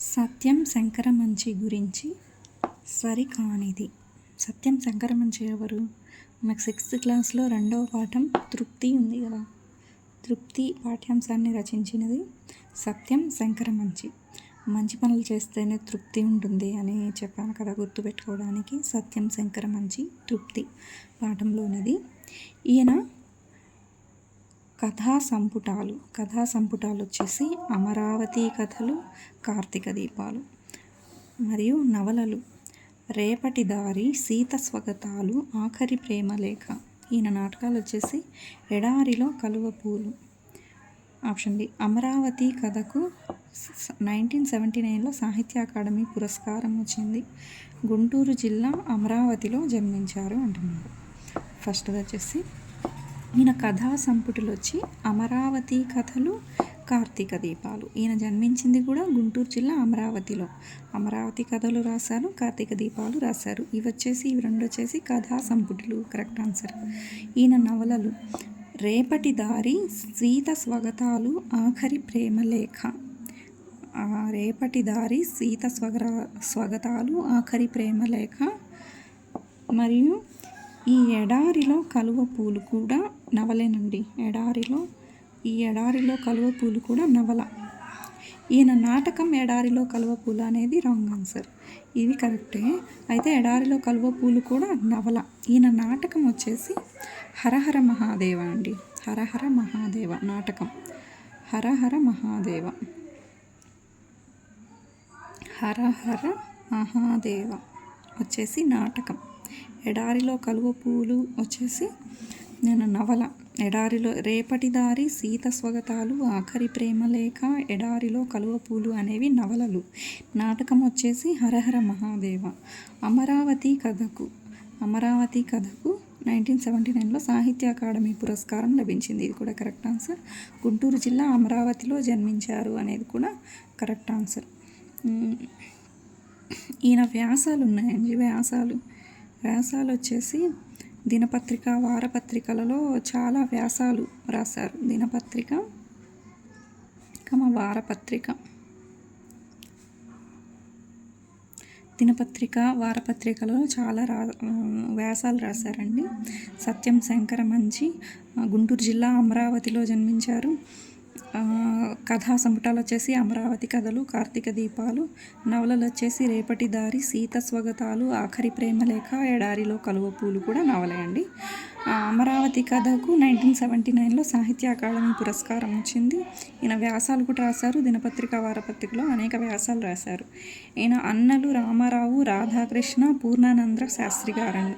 సత్యం శంకరమంచి గురించి సరికానిది సత్యం శంకరమంచి ఎవరు? మనకు సిక్స్త్ క్లాస్లో రెండవ పాఠం తృప్తి ఉంది కదా. తృప్తి పాఠ్యాంశాన్ని రచించినది సత్యం శంకరమంచి. మంచి పనులు చేస్తేనే తృప్తి ఉంటుంది అని చెప్పాను కదా గుర్తుపెట్టుకోవడానికి. సత్యం శంకరమంచి తృప్తి పాఠంలోనిది. ఈయన కథా సంపుటాలు కథా సంపుటాలు వచ్చేసి అమరావతి కథలు కార్తీక దీపాలు మరియు నవలలు. రేపటి దారి సీత స్వగతాలు ఆఖరి ప్రేమ లేఖ. ఈయన నాటకాలు వచ్చేసి ఎడారిలో కలువ పూలు. ఆప్షన్ బి అమరావతి కథకు నైన్టీన్ సెవెంటీ నైన్లో సాహిత్య అకాడమీ పురస్కారం వచ్చింది. గుంటూరు జిల్లా అమరావతిలో జన్మించారు అంటున్నారు. ఫస్ట్ వచ్చేసి ఈయన కథా సంపుటిలో వచ్చి అమరావతి కథలు కార్తీక దీపాలు. ఈయన జన్మించింది కూడా గుంటూరు జిల్లా అమరావతిలో. అమరావతి కథలు రాశారు కార్తీక దీపాలు రాశారు. ఇవి వచ్చేసి ఇవి రెండు వచ్చేసి కథా సంపుటిలు. Correct answer. ఈయన నవలలు రేపటి దారి సీత స్వగతాలు ఆఖరి ప్రేమ లేఖ. రేపటి దారి సీత స్వగ స్వగతాలు ఆఖరి ప్రేమ లేఖ. మరియు ఈ ఎడారిలో కలువ పూలు కూడా నవలేనండి. ఎడారిలో ఈ ఎడారిలో కలువ పూలు కూడా నవల. ఈయన నాటకం ఎడారిలో కలువ పూలు అనేది రాంగ్ ఆన్సర్. ఇవి కరెక్టే. అయితే ఎడారిలో కలువ పూలు కూడా నవల. ఈయన నాటకం వచ్చేసి హరహర మహాదేవ అండి. హరహర మహాదేవ నాటకం. హరహర మహాదేవ. హరహర మహాదేవ వచ్చేసి నాటకం. ఎడారిలో కలువ పువ్వులు వచ్చేసి నేను నవల. ఎడారిలో రేపటి దారి సీత స్వగతాలు ఆఖరి ప్రేమ లేఖ ఎడారిలో కలువ పూలు అనేవి నవలలు. నాటకం వచ్చేసి హరహర మహాదేవ. అమరావతి కథకు అమరావతి కథకు నైన్టీన్ సెవెంటీ నైన్లో సాహిత్య అకాడమీ పురస్కారం లభించింది. ఇది కూడా కరెక్ట్ ఆన్సర్. గుంటూరు జిల్లా అమరావతిలో జన్మించారు అనేది కూడా కరెక్ట్ ఆన్సర్. ఈయన వ్యాసాలు ఉన్నాయండి. వ్యాసాలు వ్యాసాలు వచ్చేసి దినపత్రిక వారపత్రికలలో చాలా వ్యాసాలు రాశారు. దినపత్రిక కమ వారపత్రిక. దినపత్రిక వారపత్రికలలో చాలా రా వ్యాసాలు రాశారండి. సత్యం శంకర మంచి గుంటూరు జిల్లా అమరావతిలో జన్మించారు. కథా సంపుటాలు వచ్చేసి అమరావతి కథలు కార్తీక దీపాలు నవలలు వచ్చేసి రేపటి దారి సీత స్వగతాలు ఆఖరి ప్రేమ లేఖ ఎడారిలో కలువ పూలు కూడా నవలే అండి. అమరావతి కథకు నైన్టీన్ సెవెంటీ నైన్లో సాహిత్య అకాడమీ పురస్కారం వచ్చింది. ఈయన వ్యాసాలు కూడా రాశారు. దినపత్రిక వారపత్రికలో అనేక వ్యాసాలు రాశారు. ఈయన అన్నలు రామారావు రాధాకృష్ణ పూర్ణానంద శాస్త్రి గారండి.